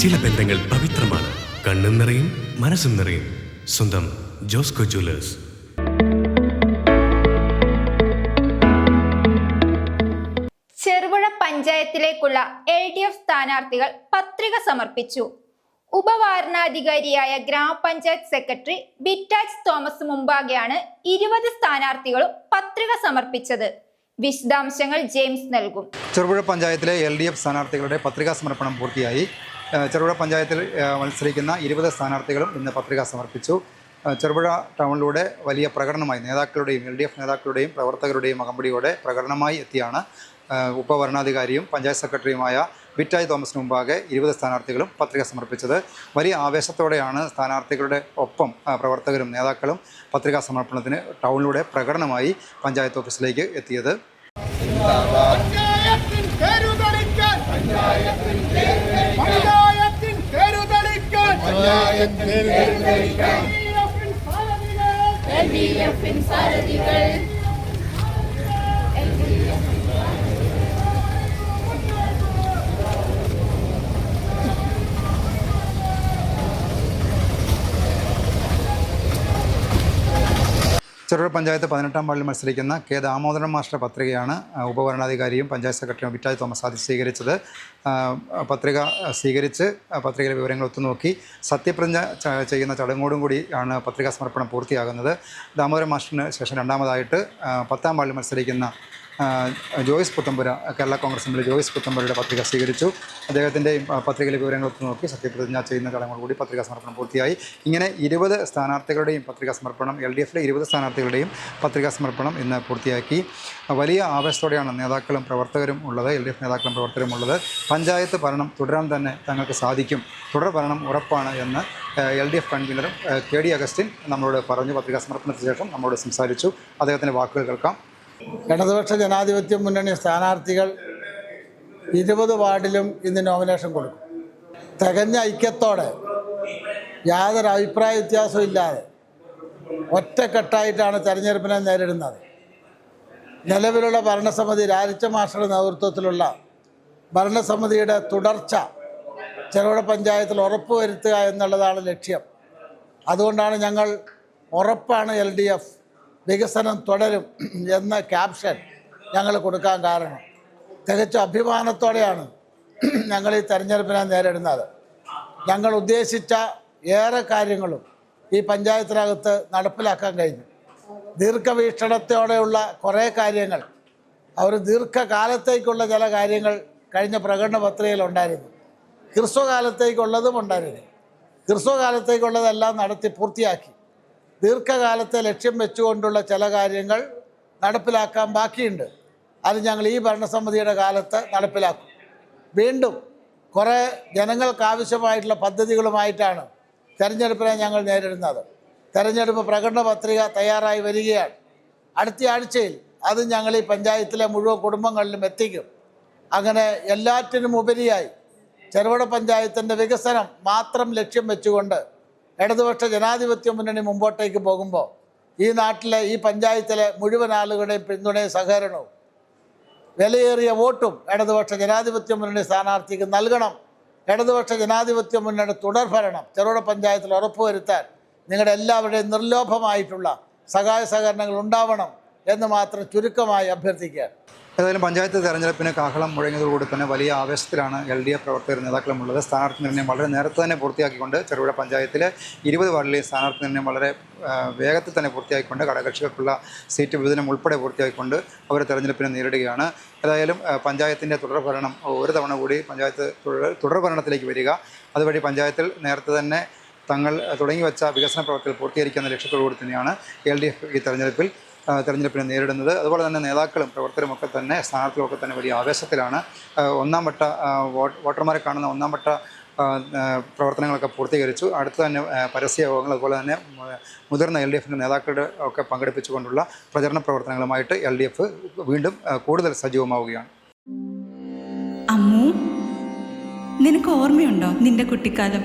ചില ബന്ധങ്ങൾ പവിത്രമാണ്. കണ്ണും നിറയും മനസ്സും നിറയും. സ്വന്തം ജോസ്കോ ജ്വല്ലേഴ്സ്. ചെറുപുഴ പഞ്ചായത്തിലേക്കുള്ള എൽ ഡി എഫ് സ്ഥാനാർത്ഥികൾ പത്രിക സമർപ്പിച്ചു. ഉപവാരണാധികാരിയായ ഗ്രാമപഞ്ചായത്ത് സെക്രട്ടറി ബിറ്റാച്ച് തോമസ് മുമ്പാകെയാണ് ഇരുപത് സ്ഥാനാർത്ഥികളും പത്രിക സമർപ്പിച്ചത്. വിശദാംശങ്ങൾ ജെയിംസ് നൽകും. ചെറുപുഴ പഞ്ചായത്തിലെ എൽ ഡി എഫ് സ്ഥാനാർത്ഥികളുടെ പത്രികാ സമർപ്പണം പൂർത്തിയായി. ചെറുപുഴ പഞ്ചായത്തിൽ മത്സരിക്കുന്ന ഇരുപത് സ്ഥാനാർത്ഥികളും ഇന്ന് പത്രിക സമർപ്പിച്ചു. ചെറുപുഴ ടൗണിലൂടെ വലിയ പ്രകടനമായി നേതാക്കളുടെയും എൽ ഡി എഫ് നേതാക്കളുടെയും പ്രവർത്തകരുടെയും അകമ്പടിയോടെ പ്രകടനമായി എത്തിയാണ് ഉപഭരണാധികാരിയും പഞ്ചായത്ത് സെക്രട്ടറിയുമായ വിറ്റായ് തോമസിന് മുമ്പാകെ ഇരുപത് സ്ഥാനാർത്ഥികളും പത്രിക സമർപ്പിച്ചത്. വലിയ ആവേശത്തോടെയാണ് സ്ഥാനാർത്ഥികളുടെ ഒപ്പം പ്രവർത്തകരും നേതാക്കളും പത്രികാ സമർപ്പണത്തിന് ടൗണിലൂടെ പ്രകടനമായി പഞ്ചായത്ത് ഓഫീസിലേക്ക് എത്തിയത്. കരുതലിക്കാൻ എൽഡിഎഫിൻ ചെറുപുഴ പഞ്ചായത്ത് പതിനെട്ടാം വാർഡിൽ മത്സരിക്കുന്ന കെ ദാമോദരൻ മാസ്റ്റർ പത്രികയാണ് ഉപഭരണാധികാരിയും പഞ്ചായത്ത് സെക്രട്ടറിയും വിറ്റാജ് തോമസ് ആദ്യം സ്വീകരിച്ചത്. പത്രിക സ്വീകരിച്ച് പത്രികയിലെ വിവരങ്ങൾ ഒത്തുനോക്കി. സത്യപ്രതിജ്ഞ ചെയ്യുന്ന ചടങ്ങോടും കൂടി ആണ് പത്രികാ സമർപ്പണം പൂർത്തിയാകുന്നത്. ദാമോദരൻ മാസ്റ്ററിന് ശേഷം രണ്ടാമതായിട്ട് പത്താം വാർഡിൽ മത്സരിക്കുന്ന ജോയ്സ് പുത്തമ്പുര കേരള കോൺഗ്രസ് എമ്മിലെ ജോയ്സ് പുത്തമ്പുരയുടെ പത്രിക സ്വീകരിച്ചു. അദ്ദേഹത്തിന്റെയും ആ, പത്രികയിലെ വിവരങ്ങൾ നോക്കി സത്യപ്രതിജ്ഞ ചെയ്യുന്ന ചടങ്ങോടുകൂടി പത്രികാ സമർപ്പണം പൂർത്തിയായി. ഇങ്ങനെ ഇരുപത് സ്ഥാനാർത്ഥികളുടെയും പത്രികാ സമർപ്പണം എൽ ഡി എഫിലെ ഇരുപത് സ്ഥാനാർത്ഥികളുടെയും പത്രികാ സമർപ്പണം ഇന്ന് പൂർത്തിയാക്കി. വലിയ ആവേശത്തോടെയാണ് നേതാക്കളും പ്രവർത്തകരും ഉള്ളത് എൽ ഡി എഫ് നേതാക്കളും പ്രവർത്തകരും ഉള്ളത്. പഞ്ചായത്ത് ഭരണം തുടരാൻ തന്നെ തങ്ങൾക്ക് സാധിക്കും. തുടർ ഭരണം ഉറപ്പാണ് എന്ന് എൽ ഡി എഫ് കൺവീനറും കെ ഡി അഗസ്റ്റിൻ നമ്മളോട് പറഞ്ഞു. പത്രികാ സമർപ്പണത്തിന് ശേഷം നമ്മളോട് സംസാരിച്ചു. അദ്ദേഹത്തിന്റെ വാക്കുകൾ കേൾക്കാം. ഇടതുപക്ഷ ജനാധിപത്യ മുന്നണി സ്ഥാനാർത്ഥികൾ ഇരുപത് വാർഡിലും ഇന്ന് നോമിനേഷൻ കൊടുക്കും. തികഞ്ഞ ഐക്യത്തോടെ യാതൊരു അഭിപ്രായ വ്യത്യാസവും ഇല്ലാതെ ഒറ്റക്കെട്ടായിട്ടാണ് തെരഞ്ഞെടുപ്പിനെ നേരിടുന്നത്. നിലവിലുള്ള ഭരണസമിതി രാജിച്ച മാഷയുടെ നേതൃത്വത്തിലുള്ള ഭരണസമിതിയുടെ തുടർച്ച ചെറുപുഴ പഞ്ചായത്തിൽ ഉറപ്പുവരുത്തുക എന്നുള്ളതാണ് ലക്ഷ്യം. അതുകൊണ്ടാണ് ഞങ്ങൾ ഉറപ്പാണ് എൽ ഡി എഫ് വികസനം തുടരും എന്ന ക്യാപ്ഷൻ ഞങ്ങൾ കൊടുക്കാൻ കാരണം. തികച്ചും അഭിമാനത്തോടെയാണ് ഞങ്ങൾ ഈ തെരഞ്ഞെടുപ്പിനെ നേരിടുന്നത്. ഞങ്ങൾ ഉദ്ദേശിച്ച ഏറെ കാര്യങ്ങളും ഈ പഞ്ചായത്തിനകത്ത് നടപ്പിലാക്കാൻ കഴിഞ്ഞു. ദീർഘവീക്ഷണത്തോടെയുള്ള കുറേ കാര്യങ്ങൾ അവർ ദീർഘകാലത്തേക്കുള്ള ചില കാര്യങ്ങൾ കഴിഞ്ഞ പ്രകടന പത്രികയിലുണ്ടായിരുന്നു ഹ്രസ്വകാലത്തേക്കുള്ളതും ഉണ്ടായിരുന്നു. ഹ്രസ്വകാലത്തേക്കുള്ളതെല്ലാം നടത്തി പൂർത്തിയാക്കി. ദീർഘകാലത്തെ ലക്ഷ്യം വെച്ചുകൊണ്ടുള്ള ചില കാര്യങ്ങൾ നടപ്പിലാക്കാൻ ബാക്കിയുണ്ട്. അത് ഞങ്ങൾ ഈ ഭരണസമിതിയുടെ കാലത്ത് നടപ്പിലാക്കും. വീണ്ടും കുറേ ജനങ്ങൾക്ക് ആവശ്യമായിട്ടുള്ള പദ്ധതികളുമായിട്ടാണ് തെരഞ്ഞെടുപ്പിനെ ഞങ്ങൾ നേരിടുന്നത്. തെരഞ്ഞെടുപ്പ് പ്രകടന പത്രിക തയ്യാറായി വരികയാണ്. അടുത്ത ആഴ്ചയിൽ അത് ഞങ്ങൾ ഈ പഞ്ചായത്തിലെ മുഴുവൻ കുടുംബങ്ങളിലും എത്തിക്കും. അങ്ങനെ എല്ലാറ്റിനും ഉപരിയായി ചെറുപുഴ പഞ്ചായത്തിന്റെ വികസനം മാത്രം ലക്ഷ്യം വെച്ചുകൊണ്ട് ഇടതുപക്ഷ ജനാധിപത്യ മുന്നണി മുമ്പോട്ടേക്ക് പോകുമ്പോൾ ഈ നാട്ടിലെ ഈ പഞ്ചായത്തിലെ മുഴുവൻ ആളുകളുടെയും പിന്തുണയും സഹകരണവും വിലയേറിയ വോട്ടും ഇടതുപക്ഷ ജനാധിപത്യ മുന്നണി സ്ഥാനാർത്ഥിക്ക് നൽകണം. ഇടതുപക്ഷ ജനാധിപത്യ മുന്നണി തുടർഭരണം. ചെറുകിട പഞ്ചായത്തിൽ ഉറപ്പുവരുത്താൻ നിങ്ങളുടെ എല്ലാവരുടെയും നിർലോഭമായിട്ടുള്ള സഹായ സഹകരണങ്ങൾ ഉണ്ടാവണം എന്ന് മാത്രം ചുരുക്കമായി അഭ്യർത്ഥിക്കുകയാണ്. ഏതായാലും പഞ്ചായത്ത് തെരഞ്ഞെടുപ്പിന് കാഹളം മുഴങ്ങിയതോടുകൂടി തന്നെ വലിയ ആവേശത്തിലാണ് എൽ ഡി എഫ് പ്രവർത്തകർ നേതാക്കളുമുള്ളത്. സ്ഥാനാർത്ഥി നിർണയം വളരെ നേരത്തെ തന്നെ പൂർത്തിയാക്കിക്കൊണ്ട് ചെറുപുഴ പഞ്ചായത്തിലെ ഇരുപത് വാർഡിലെ സ്ഥാനാർത്ഥി നിർണയം വളരെ വേഗത്തിൽ തന്നെ പൂർത്തിയാക്കിക്കൊണ്ട് ഘടകകക്ഷികൾക്കുള്ള സീറ്റ് വിഭജനം ഉൾപ്പെടെ പൂർത്തിയാക്കിക്കൊണ്ട് അവർ തെരഞ്ഞെടുപ്പിനെ നേരിടുകയാണ്. ഏതായാലും പഞ്ചായത്തിന്റെ തുടർഭരണം ഒരു തവണ കൂടി പഞ്ചായത്ത് തുടർ തുടർഭരണത്തിലേക്ക് വരിക. അതുവഴി പഞ്ചായത്തിൽ നേരത്തെ തന്നെ തങ്ങൾ തുടങ്ങി വെച്ച വികസന പ്രവർത്തികൾ പൂർത്തീകരിക്കുന്ന ലക്ഷ്യത്തോടു കൂടി തന്നെയാണ് എൽ ഡി എഫ് ഈ തെരഞ്ഞെടുപ്പിൽ തെരഞ്ഞെടുപ്പിനെ നേരിടുന്നത്. അതുപോലെ തന്നെ നേതാക്കളും പ്രവർത്തകരും ഒക്കെ തന്നെ സ്ഥാനാർത്ഥികളൊക്കെ തന്നെ വലിയ ആവേശത്തിലാണ്. ഒന്നാം വട്ട വോട്ടർമാരെ കാണുന്ന ഒന്നാം വട്ട പ്രവർത്തനങ്ങളൊക്കെ പൂർത്തീകരിച്ചു. അടുത്ത് തന്നെ പരസ്യ യോഗങ്ങൾ അതുപോലെ തന്നെ മുതിർന്ന എൽ ഡി എഫിന്റെ നേതാക്കളുടെ ഒക്കെ പങ്കെടുപ്പിച്ചുകൊണ്ടുള്ള പ്രചരണ പ്രവർത്തനങ്ങളുമായിട്ട് എൽ ഡി എഫ് വീണ്ടും കൂടുതൽ സജീവമാവുകയാണ്. അമ്മു നിനക്ക് ഓർമ്മയുണ്ടോ നിന്റെ കുട്ടിക്കാലം?